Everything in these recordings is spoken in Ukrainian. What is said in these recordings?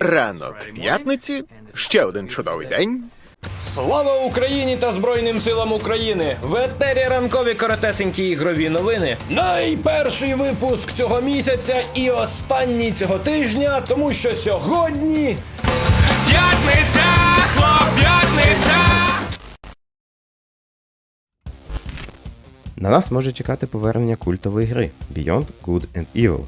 Ранок п'ятниці, ще один чудовий день. Слава Україні та Збройним силам України! В етері ранкові коротесенькі ігрові новини. Найперший випуск цього місяця і останній цього тижня, тому що сьогодні. П'ятниця, хлоп, п'ятниця! На нас може чекати повернення культової гри Beyond Good and Evil.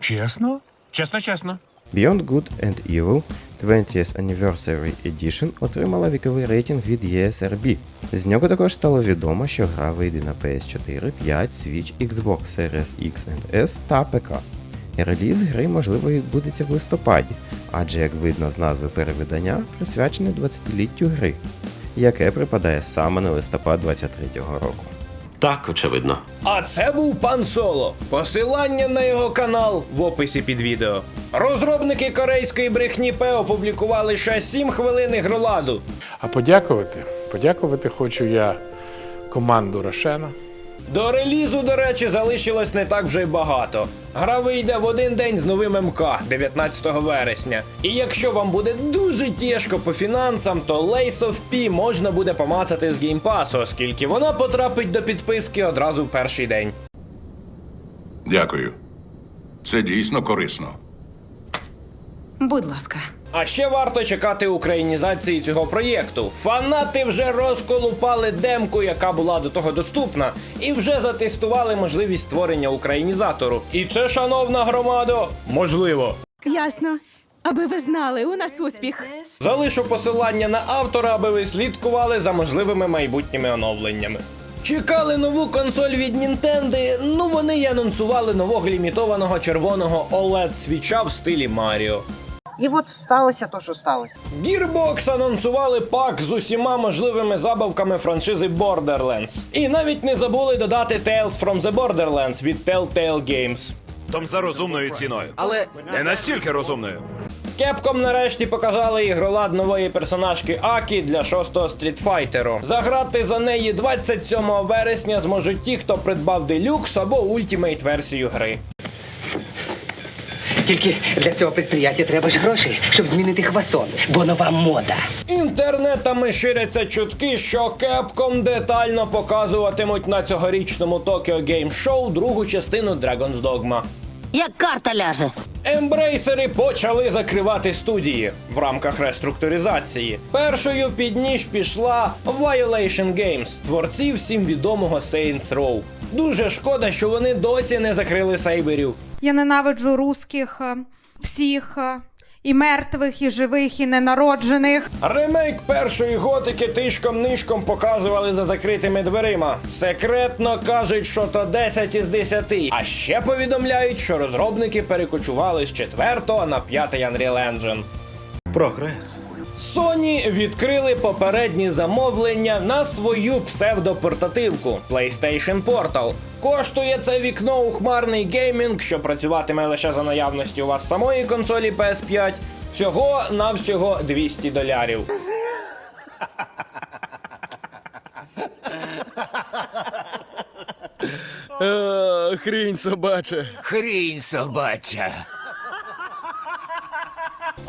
Чесно? Чесно, чесно. Beyond Good and Evil 20th Anniversary Edition отримала віковий рейтинг від ESRB. З нього також стало відомо, що гра вийде на PS4, 5, Switch, Xbox Series X and S та ПК. Реліз гри можливо відбудеться в листопаді, адже, як видно з назви перевидання, присвячене 20-літтю гри, яке припадає саме на листопад 23-го року. Так, очевидно. А це був пан Соло. Посилання на його канал в описі під відео. Розробники корейської брехні П опублікували ще 7 хвилин ігроладу. А подякувати? Подякувати хочу я команду Рошена. До релізу, до речі, залишилось не так вже й багато. Гра вийде в один день з новим МК 19 вересня. І якщо вам буде дуже тяжко по фінансам, то Lace of P можна буде помацати з геймпасу, оскільки вона потрапить до підписки одразу в перший день. Дякую. Це дійсно корисно. Будь ласка. А ще варто чекати українізації цього проєкту. Фанати вже розколупали демку, яка була до того доступна, і вже затестували можливість створення українізатору. І це, шановна громадо, можливо. Ясно. Аби ви знали, у нас успіх. Залишу посилання на автора, аби ви слідкували за можливими майбутніми оновленнями. Чекали нову консоль від Nintendo, ну вони й анонсували нового лімітованого червоного OLED свіча в стилі Маріо. І от сталося то, що сталося. Gearbox анонсували пак з усіма можливими забавками франшизи Borderlands. І навіть не забули додати Tales from the Borderlands від Telltale Games. Том за розумною ціною. Але не настільки розумною. Capcom нарешті показали ігролад нової персонажки Акі для 6-го стрітфайтеру. Заграти за неї 27 вересня зможуть ті, хто придбав делюкс або ультімейт версію гри. Тільки для цього підприємства треба ж грошей, щоб змінити хвасон, бо нова мода. Інтернетами ширяться чутки, що Capcom детально показуватимуть на цьогорічному Tokyo Game Show другу частину Dragon's Dogma. Як карта ляже. Ембрейсери почали закривати студії в рамках реструктуризації. Першою під ніж пішла Violation Games, творці всім відомого Saints Row. Дуже шкода, що вони досі не закрили сайберів. Я ненавиджу русських е, всіх е, і мертвих, і живих, і ненароджених. Ремейк першої готики тишком-нишком показували за закритими дверима. Секретно кажуть, що то 10 із 10. А ще повідомляють, що розробники перекочували з 4 на 5 Unreal Engine. Прогрес. Sony відкрили попередні замовлення на свою псевдопортативку PlayStation Portal. Коштує це вікно у хмарний геймінг, що працюватиме лише за наявності у вас самої консолі PS5. Всього на всього 200 долярів. Хрінь собаче. Хрінь собача.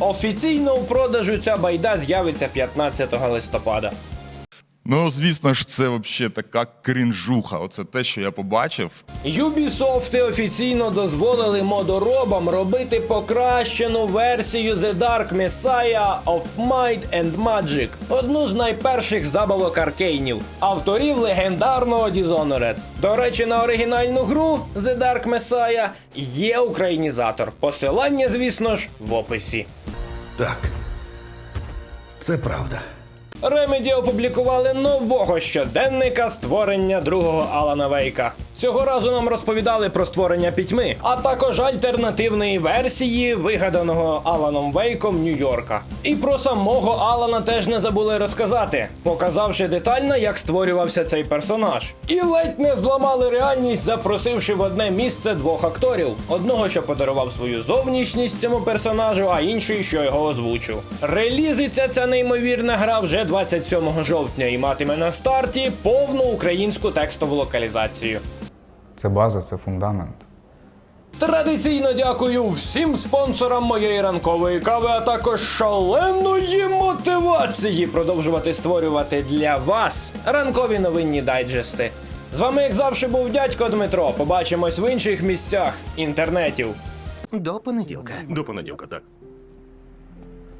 Офіційно у продажу ця байда з'явиться 15 листопада. Ну, звісно ж, це взагалі така крінжуха. Оце те, що я побачив. Ubisoft офіційно дозволили модоробам робити покращену версію The Dark Messiah of Might and Magic, одну з найперших забавок аркейнів, авторів легендарного Dishonored. До речі, на оригінальну гру The Dark Messiah є українізатор. Посилання, звісно ж, в описі. Так. Це правда. Remedy опублікували нового щоденника створення другого Алана Вейка. Цього разу нам розповідали про створення пітьми, а також альтернативної версії вигаданого Аланом Вейком Нью-Йорка. І про самого Алана теж не забули розказати, показавши детально, як створювався цей персонаж. І ледь не зламали реальність, запросивши в одне місце двох акторів: одного, що подарував свою зовнішність цьому персонажу, а інший, що його озвучив. Релізиться ця неймовірна гра вже 27 жовтня і матиме на старті повну українську текстову локалізацію. Це база, це фундамент. Традиційно дякую всім спонсорам моєї ранкової кави, а також шаленої мотивації продовжувати створювати для вас ранкові новинні дайджести. З вами, як завжди, був дядько Дмитро. Побачимось в інших місцях інтернетів. До понеділка. До понеділка, так.